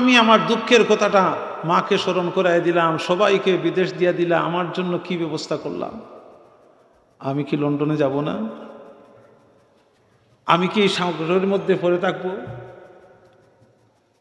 আমি আমার দুঃখের কথাটা মাকে স্মরণ করাই দিলাম, সবাইকে বিদেশ দিয়ে দিলাম আমার জন্য কি ব্যবস্থা করলাম? আমি কি লন্ডনে যাব না? আমি কি এই সাগরের মধ্যে পড়ে থাকব?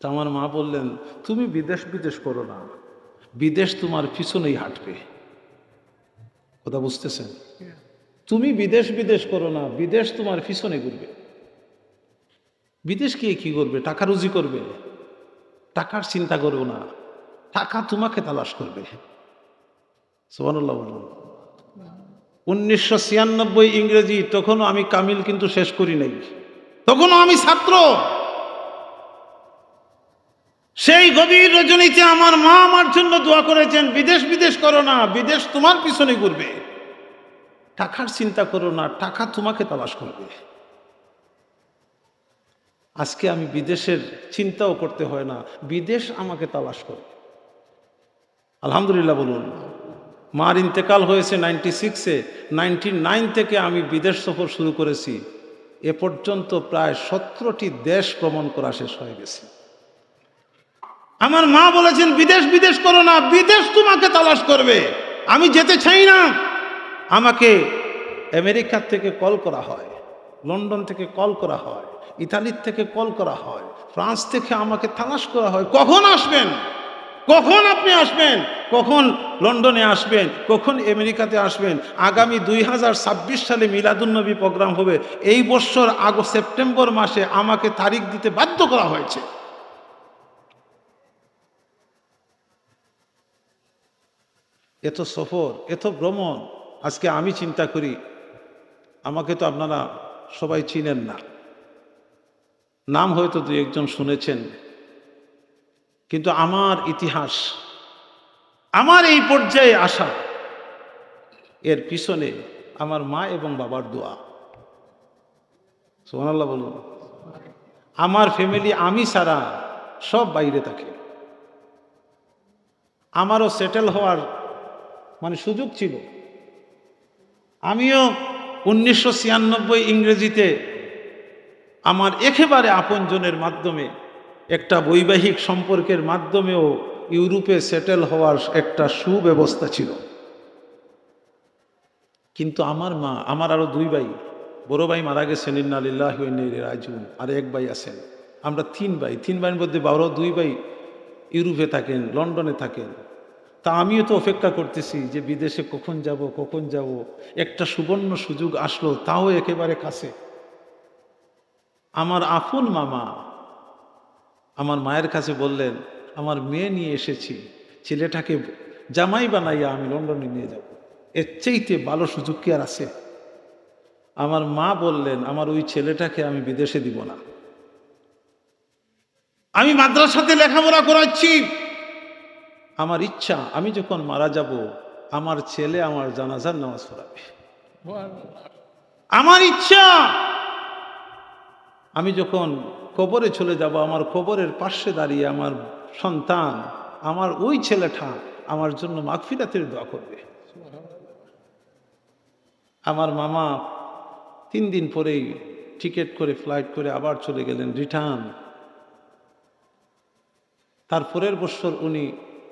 তা আমার মা বললেন, তুমি বিদেশ বিদেশ করো না, বিদেশ তোমার পিছনেই হাঁটবে। কথা বুঝতেছেন? তুমি বিদেশ বিদেশ করো না, বিদেশ তোমার পিছনে ঘুরবে। বিদেশ গিয়ে কি করবে? টাকা রুজি করবে? টাকার চিন্তা করব না। টাকা তোমাকে তালাশ করবে। সোহানুল্লাহ বলুন। উনিশশো ছিয়ানব্বই ইংরেজি, তখনও আমি কামিল কিন্তু শেষ করি নাই। তখনও আমি ছাত্র। সেই গভীর রজনীতে আমার মা আমার জন্য দোয়া করেছেন, বিদেশ বিদেশ করো না, বিদেশ তোমার পিছনে ঘুরবে। টাকার চিন্তা করো না, টাকা তোমাকে তালাশ করবে। আজকে আমি বিদেশের চিন্তাও করতে হয় না। বিদেশ আমাকে তালাশ করবে। আলহামদুলিল্লাহ বলুন, মার ইন্তেকাল হয়েছে নাইনটি সিক্সে নাইনটি নাইন থেকে আমি বিদেশ সফর শুরু করেছি। এ পর্যন্ত প্রায় সতেরোটি দেশ ভ্রমণ করা শেষ হয়ে গেছে। আমার মা বলেছেন, বিদেশ বিদেশ করো না, বিদেশ তোমাকে তালাশ করবে। আমি যেতে চাই না। আমাকে আমেরিকার থেকে কল করা হয়। লন্ডন থেকে কল করা হয়, ইতালির থেকে কল করা হয়, ফ্রান্স থেকে আমাকে তালাশ করা হয়, কখন আসবেন? কখন আপনি আসবেন? কখন লন্ডনে আসবেন? কখন আমেরিকাতে আসবেন? আগামী দুই হাজার ছাব্বিশ সালে মিলাদুন্নবী প্রোগ্রাম হবে। এই বছর আগস্ট, সেপ্টেম্বর মাসে আমাকে তারিখ দিতে বাধ্য করা হয়েছে। এত সফর, এত ভ্রমণ, আজকে আমি চিন্তা করি, আমাকে তো আপনারা সবাই চিনেন না। নাম হয়তো দু একজন শুনেছেন। কিন্তু আমার ইতিহাস, আমার এই পর্যায়ে আসা, এর পিছনে আমার মা এবং বাবার দোয়া। সোহানাল্লাহ বলুন। আমার ফ্যামিলি আমি ছাড়া সব বাইরে থাকে। আমারও সেটেল হওয়ার মানে সুযোগ ছিল। আমিও উনিশশো ছিয়ানব্বই ইংরেজিতে আমার একেবারে আপনজনের মাধ্যমে একটা বৈবাহিক সম্পর্কের মাধ্যমেও ইউরোপে সেটেল হওয়ার একটা সুব্যবস্থা ছিল। কিন্তু আমার মা, আমার আরও দুই ভাই, বড় ভাই মারা গেছেন ইন্নালিল্লাহ রাজুন আর এক ভাই আছেন। আমরা তিন ভাই, তিন ভাইয়ের মধ্যে বারো, দুই ভাই ইউরোপে থাকেন, লন্ডনে থাকেন। তা আমিও তো অপেক্ষা করতেছি যে বিদেশে কখন যাব কখন যাব। একটা সুবর্ণ সুযোগ আসলো, তাও একেবারে কাছে। আমার আপন মামা আমার মায়ের কাছে বললেন, আমার মেয়ে নিয়ে এসেছি, ছেলেটাকে জামাই বানাইয়া আমি লন্ডনে নিয়ে যাব। এর চাইতে ভালো সুযোগ কি আর আছে? আমার মা বললেন, আমার ওই ছেলেটাকে আমি বিদেশে দিব না। আমি মাদ্রাসাতে লেখাপড়া করাচ্ছি আমার ইচ্ছা, আমি যখন মারা যাব, আমার ছেলে আমার জানাজার নামাজ পড়াবে। আমার ইচ্ছা! আমি যখন কবরে চলে যাব, আমার কবরের পাশে দাঁড়িয়ে আমার সন্তান, আমার ওই ছেলেটা আমার জন্য মাগফিরাতের দোয়া করবে। আমার মামা তিন দিন পরেই টিকিট করে, ফ্লাইট করে আবার চলে গেলেন রিটার্ন। তারপরের বছর উনি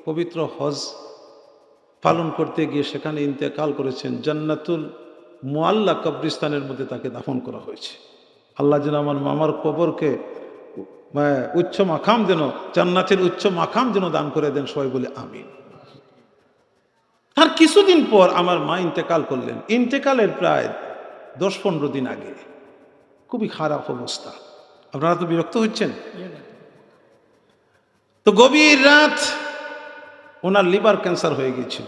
পবিত্র হজ পালন করতে গিয়ে সেখানে ইন্তেকাল করেছেন। জান্নাতুল মোয়াল্লা কবরিস্তানের মধ্যে তাকে দাফন করা হয়েছে। আল্লাহ যেন আমার মামার কবরকে উচ্চ মাখাম যেন, জান্নাতের উচ্চ মাখাম যেন দান করে দেন, সবাই বলে আমিন। তার কিছুদিন পর আমার মা ইন্তেকাল করলেন। ইন্তেকালের প্রায় দশ পনেরো দিন আগে। খুবই খারাপ অবস্থা। আপনারা তো বিরক্ত হচ্ছেন? তো গভীর রাত ওনার লিভার ক্যান্সার হয়ে গিয়েছিল।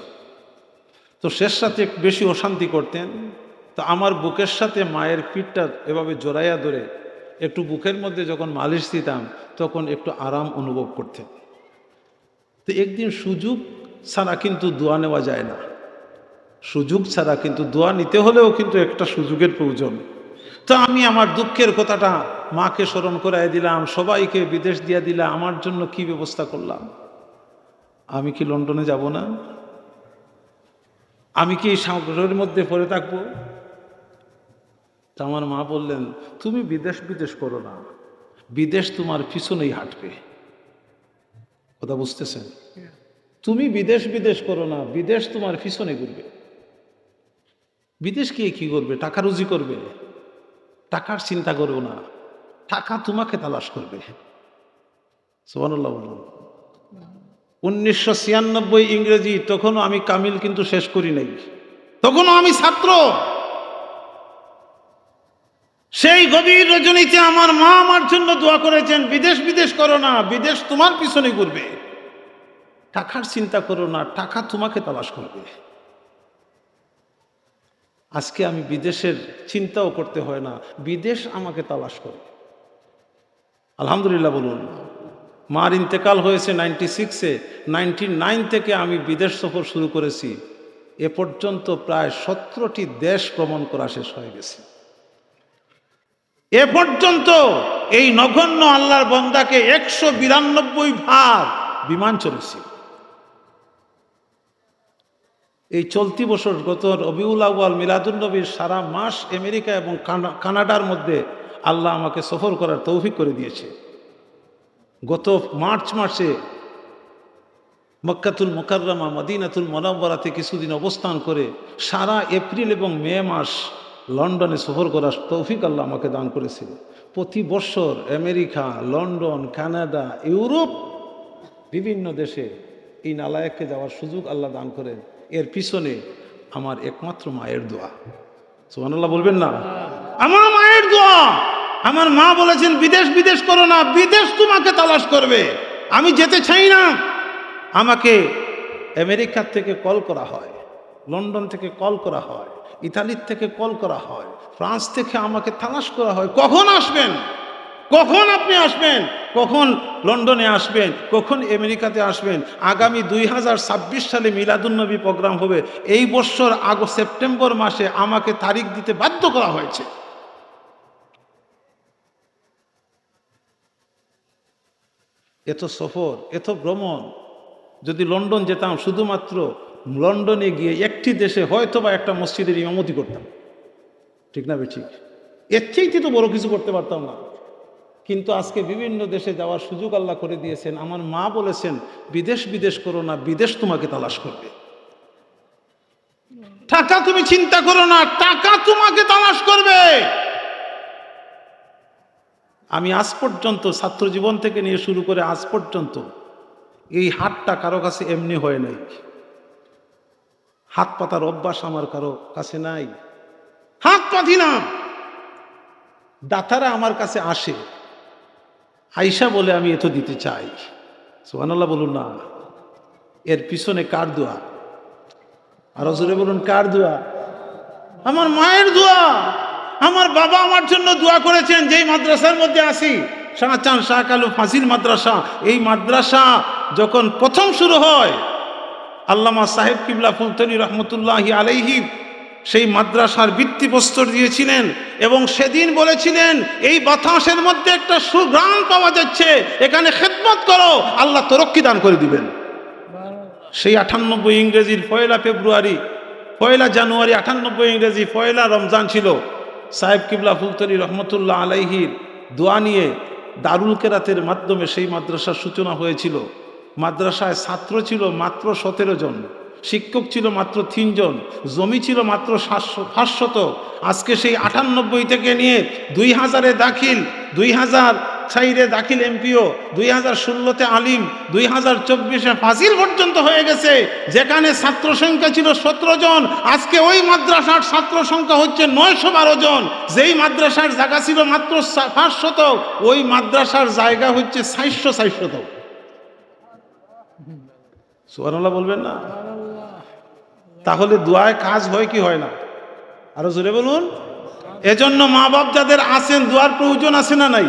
তো শেষ সাথে বেশি অশান্তি করতেন। তো আমার বুকের সাথে মায়ের পিঠটা এভাবে জোড়াইয়া ধরে একটু বুকের মধ্যে যখন মালিশ দিতাম, তখন একটু আরাম অনুভব করতেন। তো একদিন সুযোগ ছাড়া কিন্তু দোয়া নেওয়া যায় না। সুযোগ ছাড়া কিন্তু দোয়া নিতে হলেও কিন্তু একটা সুযোগের প্রয়োজন। তো আমি আমার দুঃখের কথাটা মাকে স্মরণ করাই দিলাম, সবাইকে বিদেশ দিয়ে দিলাম, আমার জন্য কি ব্যবস্থা করলাম? আমি কি লন্ডনে যাব না? আমি কি এই সাগরের মধ্যে পড়ে থাকব? আমার মা বললেন, তুমি বিদেশ বিদেশ করো না। বিদেশ তোমার পিছনেই হাঁটবে। কথা বুঝতেছেন? তুমি বিদেশ বিদেশ করো না, বিদেশ তোমার পিছনে ঘুরবে। বিদেশ গিয়ে কি করবে? টাকা রুজি করবে? টাকার চিন্তা করব না। টাকা তোমাকে তালাশ করবে। সোহানুল্লাহ বলুন উনিশশো ছিয়ানব্বই ইংরেজি, তখনও আমি কামিল কিন্তু শেষ করি নাই। তখনও আমি ছাত্র। সেই গভীর রজনীতে আমার মা আমার জন্য দোয়া করেছেন, বিদেশ বিদেশ করো না, বিদেশ তোমার পিছনে ঘুরবে। টাকার চিন্তা করো না, টাকা তোমাকে তালাশ করবে। আজকে আমি বিদেশের চিন্তাও করতে হয় না, বিদেশ আমাকে তালাশ করবে। আলহামদুলিল্লাহ বলুন। মার ইন্তেকাল হয়েছে নাইনটি সিক্সে, নাইনটি নাইন থেকে আমি বিদেশ সফর শুরু করেছি। এ পর্যন্ত প্রায় সতেরোটি দেশ ভ্রমণ করা শেষ হয়ে গেছে। এ পর্যন্ত এই নগণ্য আল্লাহর বন্দাকে একশো বিরানব্বই ভাগ বিমান চলেছে। এই চলতি বছর গত রবিউল আউয়াল মিলাদুলনবীর সারা মাস আমেরিকা এবং কানাডার মধ্যে আল্লাহ আমাকে সফর করার তৌফিক করে দিয়েছে। গত মার্চ মাসে মক্কাতুল মোকাররমা, মদিনাতুল মনাব্বরাতে কিছুদিন অবস্থান করে সারা এপ্রিল এবং মে মাস লন্ডনে সফর করার তৌফিক আল্লাহ আমাকে দান করেছিল। প্রতি বছর আমেরিকা, লন্ডন, কানাডা, ইউরোপ বিভিন্ন দেশে এই নালায়ককে যাওয়ার সুযোগ আল্লাহ দান করেন। এর পিছনে আমার একমাত্র মায়ের দোয়া। সুবহানাল্লাহ বলবেন না? আমার মায়ের দোয়া! আমার মা বলেছেন, বিদেশ বিদেশ করো না, বিদেশ তোমাকে তালাশ করবে। আমি যেতে চাই না। আমাকে আমেরিকার থেকে কল করা হয়, লন্ডন থেকে কল করা হয়, ইতালির থেকে কল করা হয়, ফ্রান্স থেকে আমাকে তালাশ করা হয়। কখন আসবেন? কখন আপনি আসবেন? কখন লন্ডনে আসবেন? কখন আমেরিকাতে আসবেন? আগামী দুই হাজার ছাব্বিশ সালে মিলাদুন্নবী প্রোগ্রাম হবে। এই বছর আগস্ট, সেপ্টেম্বর মাসে আমাকে তারিখ দিতে বাধ্য করা হয়েছে। এত সফর, এত ভ্রমণ, যদি লন্ডন যেতাম, শুধুমাত্র লন্ডনে গিয়ে একটি দেশে হয়তো বা একটা মসজিদের ইমামতি করতাম। ঠিক না ঠিক এর চাইতে তো বড় কিছু করতে পারতাম না। কিন্তু আজকে বিভিন্ন দেশে যাওয়ার সুযোগ আল্লাহ করে দিয়েছেন। আমার মা বলেছেন, বিদেশ বিদেশ করো না, বিদেশ তোমাকে তালাশ করবে। টাকা তুমি চিন্তা করো না, টাকা তোমাকে তালাশ করবে। আমি আজ পর্যন্ত ছাত্র জীবন থেকে নিয়ে শুরু করে আজ পর্যন্ত এই হাতটা কারও কাছে এমনি হয় নাই। হাত পাতার অভ্যাস আমার কারও কাছে নাই। হাত পাতি না। দাতারা আমার কাছে আসে। আইসা বলে, আমি এত দিতে চাই। সোহানাল্লাহ বলুন, না। এর পিছনে কার দোয়া? আরও জোরে বলুন, কার দোয়া? আমার মায়ের দোয়া। আমার বাবা আমার জন্য দোয়া করেছেন, যেই মাদ্রাসার মধ্যে আসি শাহচান শাহ কালু ফাঁসিল মাদ্রাসা। এই মাদ্রাসা যখন প্রথম শুরু হয়, আল্লামা সাহেব কিবলা ফুলতনি রহমতুল্লাহি আলাইহি সেই মাদ্রাসার ভিত্তিপ্রস্তর দিয়েছিলেন এবং সেদিন বলেছিলেন, এই বাতাসের মধ্যে একটা সুগ্রাম পাওয়া যাচ্ছে, এখানে খেদমত করো, আল্লাহ তরক্কি দান করে দিবেন। সেই আটানব্বই ইংরেজির পয়লা ফেব্রুয়ারি, পয়লা জানুয়ারি আটানব্বই ইংরেজি, পয়লা রমজান ছিল। সাহেব কিবলা ফুলতরি রহমতুল্লাহ আলাইহির দোয়া নিয়ে দারুল কেরাতের মাধ্যমে সেই মাদ্রাসার সূচনা হয়েছিল। মাদ্রাসায় ছাত্র ছিল মাত্র সতেরো জন, শিক্ষক ছিল মাত্র তিনজন জমি ছিল মাত্র সাতশো আজকে সেই আটানব্বই থেকে নিয়ে দুই হাজারে দাখিল, দুই হাজার ছাইরে দাখিল এমপিও দুই হাজার ষোলোতে আলিম, দুই হাজার চব্বিশে ফাজিল পর্যন্ত হয়ে গেছে। যেখানে ছাত্র সংখ্যা ছিল সতেরো জন, আজকে ওই মাদ্রাসার ছাত্র সংখ্যা হচ্ছে নয়শো বারো জন। যেই মাদ্রাসার জায়গা ছিল মাত্র পাঁচশত ওই মাদ্রাসার জায়গা হচ্ছে সাতশো সাতশত সুবহানাল্লাহ বলবেন না? তাহলে দোয়ায় কাজ হয় কি হয় না? আরও জোরে বলুন। এজন্য মা বাপ যাদের আছেন, দোয়ার প্রয়োজন আছে না নাই?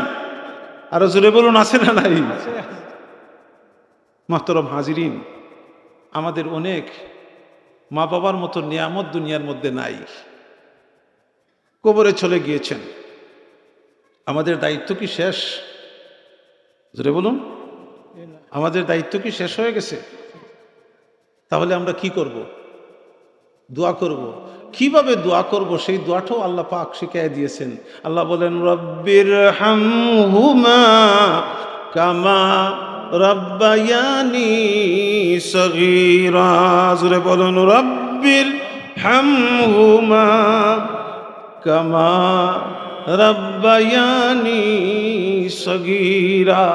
আরও জোরে বলুন, আছে না নাই? মাহতরম হাজিরিন, আমাদের অনেক মা বাবার মতো নিয়ামত দুনিয়ার মধ্যে নাই। কবরে চলে গিয়েছেন। আমাদের দায়িত্ব কি শেষ? জোরে বলুন। আমাদের দায়িত্ব কি শেষ হয়ে গেছে? তাহলে আমরা কি করব? দোয়া করব। কীভাবে দোয়া করব? সেই দোয়াটাও আল্লাহ পাক শিখিয়ে দিয়েছেন। আল্লাহ বলেন, রব্বির হামহুমা কামা রব্বায়ানি সগীরা। জোরে বলুন, রব্বির হামহুমা কামা রব্বায়ানি সগীরা।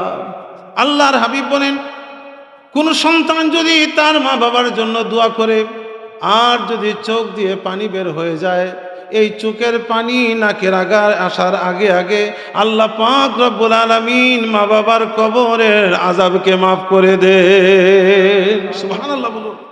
আল্লাহর হাবিব বলেন, কোন সন্তান যদি তার মা বাবার জন্য দোয়া করে আর যদি চোখ দিয়ে পানি বের হয়ে যায়, এই চোখের পানি নাকের আগার আসার আগে আগে আল্লাহ পাক রব্বুল আলামিন মা বাবার কবরের আজাবকে মাফ করে দে সুবহানাল্লাহ বলুন।